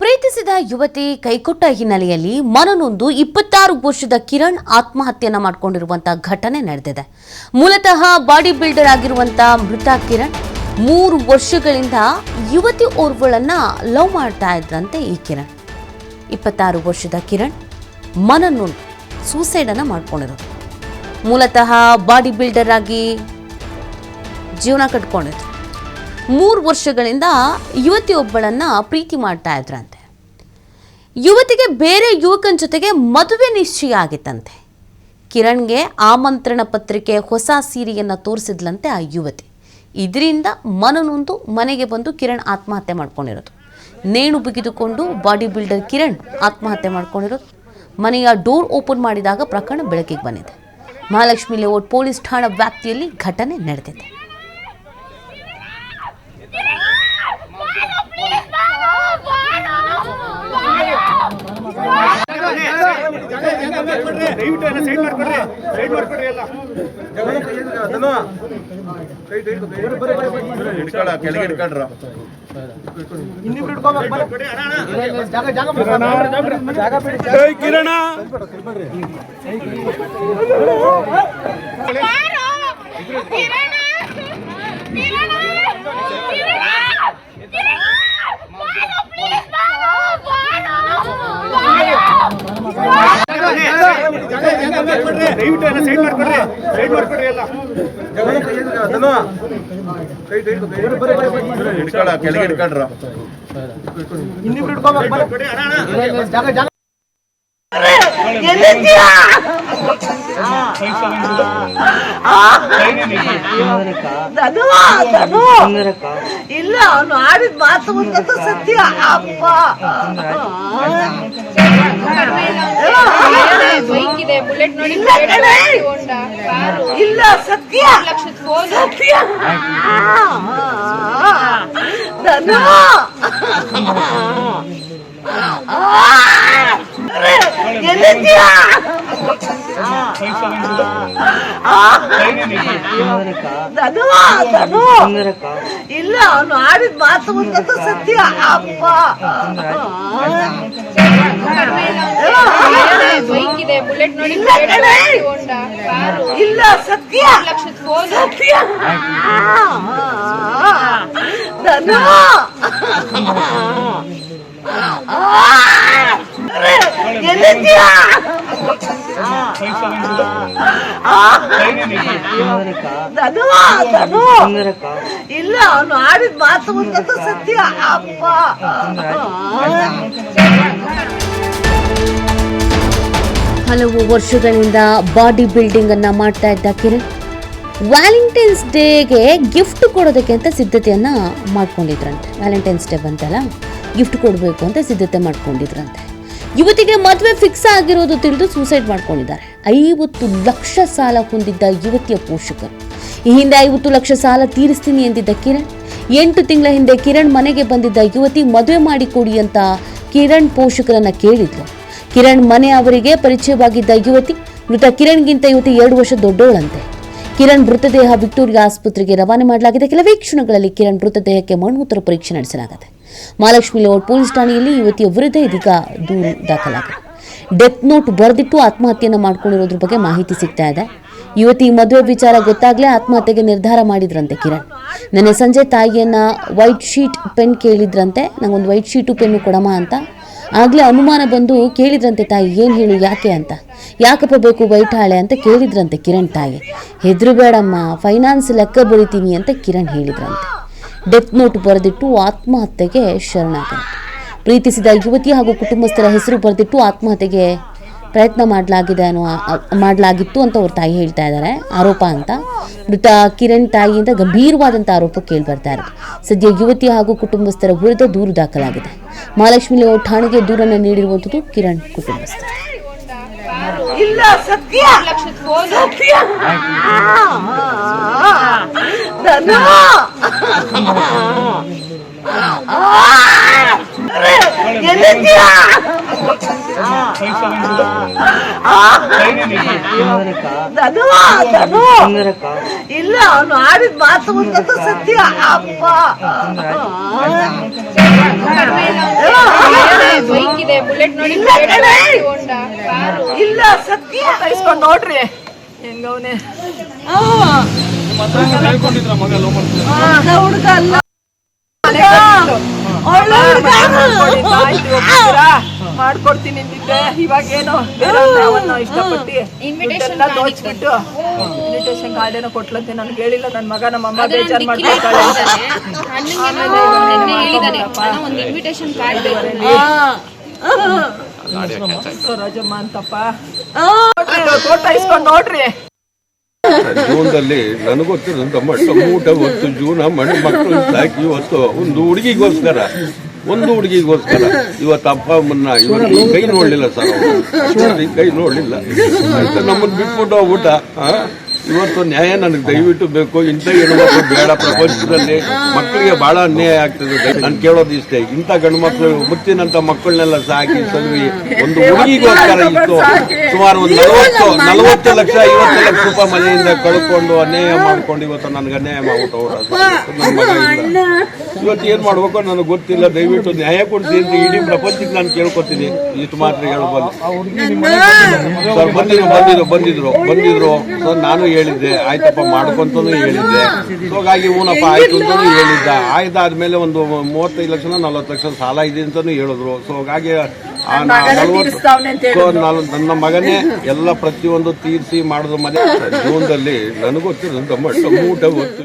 ಪ್ರೀತಿಸಿದ ಯುವತಿ ಕೈಕೊಟ್ಟ ಹಿನ್ನೆಲೆಯಲ್ಲಿ ಮನನೊಂದು ಇಪ್ಪತ್ತಾರು ವರ್ಷದ ಕಿರಣ್ ಆತ್ಮಹತ್ಯೆಯನ್ನು ಮಾಡಿಕೊಂಡಿರುವಂತಹ ಘಟನೆ ನಡೆದಿದೆ. ಮೂಲತಃ ಬಾಡಿ ಬಿಲ್ಡರ್ ಆಗಿರುವಂತಹ ಮೃತ ಕಿರಣ್ ಮೂರು ವರ್ಷಗಳಿಂದ ಯುವತಿ ಓರ್ವಳನ್ನ ಲವ್ ಮಾಡ್ತಾ ಇದ್ರಂತೆ ಈ ಕಿರಣ್. ಇಪ್ಪತ್ತಾರು ವರ್ಷದ ಕಿರಣ್ ಮನನೊಂದು ಸೂಸೈಡ್ ಅನ್ನ ಮಾಡ್ಕೊಂಡಿರೋದು. ಮೂಲತಃ ಬಾಡಿ ಬಿಲ್ಡರ್ ಆಗಿ ಜೀವನ ಕಟ್ಕೊಂಡಿದ್ರು. ಮೂರು ವರ್ಷಗಳಿಂದ ಯುವತಿಯೊಬ್ಬಳನ್ನು ಪ್ರೀತಿ ಮಾಡ್ತಾ ಇದ್ರಂತೆ. ಯುವತಿಗೆ ಬೇರೆ ಯುವಕನ ಜೊತೆಗೆ ಮದುವೆ ನಿಶ್ಚಯ ಆಗಿತ್ತಂತೆ. ಕಿರಣ್ಗೆ ಆಮಂತ್ರಣ ಪತ್ರಿಕೆ ಹೊಸ ಸೀರೆಯನ್ನು ತೋರಿಸಿದ್ಲಂತೆ ಆ ಯುವತಿ. ಇದರಿಂದ ಮನನೊಂದು ಮನೆಗೆ ಬಂದು ಕಿರಣ್ ಆತ್ಮಹತ್ಯೆ ಮಾಡ್ಕೊಂಡಿರೋದು. ನೇಣು ಬಿಗಿದುಕೊಂಡು ಬಾಡಿ ಬಿಲ್ಡರ್ ಕಿರಣ್ ಆತ್ಮಹತ್ಯೆ ಮಾಡ್ಕೊಂಡಿರೋದು. ಮನೆಯ ಡೋರ್ ಓಪನ್ ಮಾಡಿದಾಗ ಪ್ರಕರಣ ಬೆಳಕಿಗೆ ಬಂದಿದೆ. ಮಹಾಲಕ್ಷ್ಮಿ ಲೇಔಟ್ ಪೊಲೀಸ್ ಠಾಣಾ ವ್ಯಾಪ್ತಿಯಲ್ಲಿ ಘಟನೆ ನಡೆದಿದೆ. ದಯವಿಟ್ಟು ಎಲ್ಲ ಸೈಡ್ ಮಾಡ್ಕೊಡ್ರಿ ಸೈಡ್ ಮಾಡ್ಕೊಡ್ರಿ ಎಲ್ಲ ಹಿಡ್ಕೊಳ ಕೆಳಗೆ ಹಿಡ್ಕೊಂಡ್ರ ಕಿರಣ ಕಿರಣ ದಯವಿಟ್ಟು ಎಲ್ಲ ಸೈಡ್ ಮಾಡ್ಕೊಡ್ರಿ ಸೈಡ್ ಮಾಡ್ಕೊಡ್ರಿ ಎಲ್ಲ. ಹಿಡ್ಕೊಳ ಕೆಳಗೆ ಹಿಡ್ಕೊಂಡ್ರ ಧನು ಧನು ಇಲ್ಲ ಅವನು ಆಡಿದ ಮಾತು ಒಂದಂತೂ ಸತ್ಯ. ಅಪ್ಪ ಬೈಕ್ ಇದೆ ಬುಲೆಟ್ ನೋಡಿ ಇಲ್ಲ ಕಣೆ. ಹೋಂಡಾ ಕಾರು ಇಲ್ಲ ಸತ್ಯ ಲಕ್ಷದ ಫೋನ್ ಸತ್ಯ ಧನು ಎಲ್ಲಿದ್ದೀಯಾ ಧನು ಧನು ಇಲ್ಲ ಅವನು ಆಡಿದ ಮಾತು ಒಂದಂತೂ ಸತ್ಯ ಅಪ್ಪ ಬೈಕ್ ಇದೆ ಬುಲೆಟ್ ನೋಡಿ ಇಲ್ಲ ಕಣೆ. ಹೋಂಡಾ ಕಾರು ಇಲ್ಲ ಸತ್ಯ. ಲಕ್ಷದ ಫೋನ್ ಸತ್ಯ. ಧನು. ಎಲ್ಲಿದ್ದೀಯಾ? ಧನು ಧನು. ಇಲ್ಲ, ಅವನು ಆಡಿದ ಮಾತು ಒಂದಂತೂ ಸತ್ಯ. ಅಪ್ಪ. ಹಲವು ವರ್ಷಗಳಿಂದ ಬಾಡಿ ಬಿಲ್ಡಿಂಗ್ ಅನ್ನ ಮಾಡ್ತಾ ಇದ್ದ ಕಿರಣ್. ವ್ಯಾಲೆಂಟೈನ್ಸ್ ಡೇಗೆ ಗಿಫ್ಟ್ ಕೊಡೋದಕ್ಕೆ ಅಂತ ಸಿದ್ಧತೆಯನ್ನ ಮಾಡ್ಕೊಂಡಿದ್ರಂತೆ. ವ್ಯಾಲೆಂಟೈನ್ಸ್ ಡೇ ಬಂತಲ್ಲ, ಗಿಫ್ಟ್ ಕೊಡಬೇಕು ಅಂತ ಸಿದ್ಧತೆ ಮಾಡ್ಕೊಂಡಿದ್ರಂತೆ. ಯುವತಿಗೆ ಮದುವೆ ಫಿಕ್ಸ್ ಆಗಿರೋದು ತಿಳಿದು ಸೂಸೈಡ್ ಮಾಡ್ಕೊಂಡಿದ್ದಾರೆ. ಐವತ್ತು ಲಕ್ಷ ಸಾಲ ಹೊಂದಿದ್ದ ಯುವತಿಯ ಪೋಷಕರು. ಈ ಹಿಂದೆ ಐವತ್ತು ಲಕ್ಷ ಸಾಲ ತೀರಿಸ್ತೀನಿ ಎಂದಿದ್ದ ಕಿರಣ್, ಎಂಟು ತಿಂಗಳ ಹಿಂದೆ ಕಿರಣ್ ಮನೆಗೆ ಬಂದಿದ್ದ ಯುವತಿ ಮದುವೆ ಮಾಡಿಕೊಡಿ ಅಂತ ಕಿರಣ್ ಪೋಷಕರನ್ನ ಕೇಳಿದ್ಲು. ಕಿರಣ್ ಮನೆ ಅವರಿಗೆ ಪರಿಚಯವಾಗಿದ್ದ ಯುವತಿ, ಮೃತ ಕಿರಣ್ಗಿಂತ ಯುವತಿ ಎರಡು ವರ್ಷ ದೊಡ್ಡವಳಂತೆ. ಕಿರಣ್ ಮೃತದೇಹ ವಿಕ್ಟೋರಿಯಾ ಆಸ್ಪತ್ರೆಗೆ ರವಾನೆ ಮಾಡಲಾಗಿದೆ. ಕೆಲವೇ ಕ್ಷಣಗಳಲ್ಲಿ ಕಿರಣ್ ಮೃತದೇಹಕ್ಕೆ ಮರಣೋತ್ತರ ಪರೀಕ್ಷೆ ನಡೆಸಲಾಗಿದೆ. ಮಹಾಲಕ್ಷ್ಮಿ ಲೇಔಟ್ ಪೊಲೀಸ್ ಠಾಣೆಯಲ್ಲಿ ಯುವತಿಯ ವಿರುದ್ಧ ಇದೀಗ ದೂರು ದಾಖಲಾಗಿದೆ. ಡೆತ್ ನೋಟ್ ಬರೆದಿಟ್ಟು ಆತ್ಮಹತ್ಯೆಯನ್ನು ಮಾಡ್ಕೊಂಡಿರೋದ್ರ ಬಗ್ಗೆ ಮಾಹಿತಿ ಸಿಗ್ತಾ ಇದೆ. ಯುವತಿ ಮದುವೆ ವಿಚಾರ ಗೊತ್ತಾಗಲೇ ಆತ್ಮಹತ್ಯೆಗೆ ನಿರ್ಧಾರ ಮಾಡಿದ್ರಂತೆ ಕಿರಣ್. ನಿನ್ನೆ ಸಂಜೆ ತಾಯಿಯನ್ನ ವೈಟ್ ಶೀಟ್ ಪೆನ್ ಕೇಳಿದ್ರಂತೆ. ನಂಗೊಂದು ವೈಟ್ ಶೀಟು ಪೆನ್ನು ಕೊಡಮ್ಮ ಅಂತ ಆಗ್ಲೇ ಅನುಮಾನ ಬಂದು ಕೇಳಿದ್ರಂತೆ ತಾಯಿ, ಏನು ಹೇಳು, ಯಾಕೆ ಅಂತ. ಯಾಕಪ್ಪ ಬೇಕು ಬೈಠಾಳೆ ಅಂತ ಕೇಳಿದ್ರಂತೆ ಕಿರಣ್ ತಾಯಿ. ಹೆದ್ರು ಬೇಡಮ್ಮ ಫೈನಾನ್ಸ್ ಲೆಕ್ಕ ಬರಿತೀನಿ ಅಂತ ಕಿರಣ್ ಹೇಳಿದ್ರಂತೆ. ಡೆತ್ ನೋಟ್ ಬರೆದಿಟ್ಟು ಆತ್ಮಹತ್ಯೆಗೆ ಶರಣಾಗಂತೆ ಪ್ರೀತಿಸಿದ ಯುವತಿ ಹಾಗೂ ಕುಟುಂಬಸ್ಥರ ಹೆಸರು ಬರೆದಿಟ್ಟು ಆತ್ಮಹತ್ಯೆಗೆ ಪ್ರಯತ್ನ ಮಾಡಲಾಗಿದೆ ಅನ್ನೋ ಮಾಡಲಾಗಿತ್ತು ಅಂತ ಅವ್ರ ತಾಯಿ ಹೇಳ್ತಾ ಇದ್ದಾರೆ ಆರೋಪ ಅಂತ ಮೃತ ಕಿರಣ್ ತಾಯಿಯಿಂದ ಗಂಭೀರವಾದಂಥ ಆರೋಪ ಕೇಳಿ ಬರ್ತಾ ಇರೋದು ಸದ್ಯ ಯುವತಿ ಹಾಗೂ ಕುಟುಂಬಸ್ಥರ ವಿರುದ್ಧ ದೂರು ದಾಖಲಾಗಿದೆ ಮಹಾಲಕ್ಷ್ಮಿ ಲೇಔಟ್ ಠಾಣೆಗೆ ದೂರನ್ನು ನೀಡಿರುವಂಥದ್ದು ಕಿರಣ್ ಕುಟುಂಬಸ್ಥರು ಇಲ್ಲ ಸತ್ಯ ಸತ್ಯ ಇಲ್ಲ ಅವನು ಆಡಿದ ಮಾತು ಒಂದಂತೂ ಸತ್ಯ ಅಪ್ಪ ಬುಲೆಟ್ ನೋಡಿ ಇಲ್ಲ ಬುಲೆಟ್ ಕಣೆ. ಹೋಂಡಾ ಕಾರು ಇಲ್ಲ ಸತ್ಯ ಇಸ್ಕೊಂಡು ನೋಡ್ರಿ ಹೆಂಗವನೆ ಹುಡುಗ ಅಲ್ಲ ಒಳ್ಳೆ ಹುಡುಗ ಮಾಡ್ಕೊಡ್ತೀನಿ ನಿಂದೆ ಇವಾಗ ಏನೋ ಇಷ್ಟಪಟ್ಟು ದೋಚ್ಬಿಟ್ಟು ಇನ್ವಿಟೇಷನ್ ಕಾರ್ಡ್ ಏನೋ ಕೊಟ್ಲಂತೆ ನಾನು ಹೇಳಿಲ್ಲ. ನನ್ನ ಮಗ ನಮ್ಮ ಅಮ್ಮ ಬೇಜಾರ್ ಮಾಡ್ಕೊಳ್ತಾಳೆ. ಒಂದು ಇನ್ವಿಟೇಷನ್ ಕಾರ್ಡ್ ಬೇಕು ರಾಜಮ್ಮ ಅಂತಪ್ಪ. ಫೋಟೋ ಇಸ್ಕೊಂಡು ನೋಡ್ರಿ. ಜೀವನದಲ್ಲಿ ನನಗೊತ್ತಿರೋಂಥ ಮಟ್ಟ ಊಟ ಹೊತ್ತು ಜೀವನ ಮಣ್ಣು ಮಕ್ಕಳು ಸಾಕಿ ಇವತ್ತು ಒಂದು ಹುಡುಗಿಗೋಸ್ಕರ ಒಂದು ಹುಡುಗಿಗೋಸ್ಕರ. ಇವತ್ತು ಅಪ್ಪ ಅಮ್ಮನ್ನ ಇವತ್ತು ಕೈ ನೋಡ್ಲಿಲ್ಲ ಸರ್ ಕೈ ನೋಡ್ಲಿಲ್ಲ. ನಮ್ಮನ್ನು ಬಿಟ್ಬಿಟ್ಟು ಹೋಗ್ಬಿಟ್ಟ? ಇವತ್ತು ನ್ಯಾಯ ನನಗೆ ದಯವಿಟ್ಟು ಬೇಕು. ಇಂಥ ಹೆಣ್ಮಕ್ಳು ಬೇಡ. ಪ್ರಪಂಚದಲ್ಲಿ ಮಕ್ಕಳಿಗೆ ಬಹಳ ಅನ್ಯಾಯ ಆಗ್ತದೆ. ನಾನು ಕೇಳೋದು ಇಷ್ಟೇ. ಇಂಥ ಗಂಡು ಮಕ್ಕಳು ಮುತ್ತಿನಂತ ಮಕ್ಕಳನ್ನೆಲ್ಲ ಸಾಕಿ ಸಲ್ವಿ ಒಂದು ಹುಡುಗಿಗೋಸ್ಕರ ಇತ್ತು. ಸುಮಾರು ಒಂದು ನಲವತ್ತು ನಲವತ್ತು ಲಕ್ಷ ಐವತ್ತು ಲಕ್ಷ ರೂಪಾಯಿ ಮನೆಯಿಂದ ಕಳ್ಕೊಂಡು ಅನ್ಯಾಯ ಮಾಡ್ಕೊಂಡು ಇವತ್ತು ನನಗೆ ಅನ್ಯಾಯ ಮಾಡ್ಬಿಟ್ಟು ಇವತ್ತು ಏನ್ ಮಾಡ್ಬೇಕು ನನಗೆ ಗೊತ್ತಿಲ್ಲ ದಯವಿಟ್ಟು ನ್ಯಾಯ ಕೊಡ್ತೀನಿ ಅಂತ ಇಡೀ ಪ್ರಪಂಚಕ್ಕೆ ನಾನು ಕೇಳ್ಕೊತೀನಿ. ಇಷ್ಟು ಮಾತ್ರ ಹೇಳ್ಬೋದು ಸರ್ ಬಂದಿದ್ರು ಬಂದಿದ್ರು ಬಂದಿದ್ರು ಬಂದಿದ್ರು. ಸರ್ ನಾನು ಹೇಳಿದ್ದೆ. ಆಯ್ತಪ್ಪ ಮಾಡ್ಕೊಂತಾನು ಹೇಳಿದ್ದೆ. ಸೊ ಹಾಗಾಗಿ ಊನಪ್ಪ ಆಯ್ತು ಅಂತಾನು ಹೇಳಿದ್ದ. ಆಯ್ತಾದ್ಮೇಲೆ ಒಂದು ಮೂವತ್ತೈದು ಲಕ್ಷ ನಲ್ವತ್ತು ಲಕ್ಷ ಸಾಲ ಇದೆ ಅಂತಾನು ಹೇಳಿದ್ರು. ಸೊ ಹಾಗಾಗಿ ನನ್ನ ಮಗನೇ ಎಲ್ಲ ಪ್ರತಿಯೊಂದು ತೀರಿಸಿ ಮಾಡಿದ್ರು ಮನೆ. ಜೀವನದಲ್ಲಿ ನನಗೊತ್ತಿರೋದು ಮೂಟ ಊಟ ಹೊತ್ತು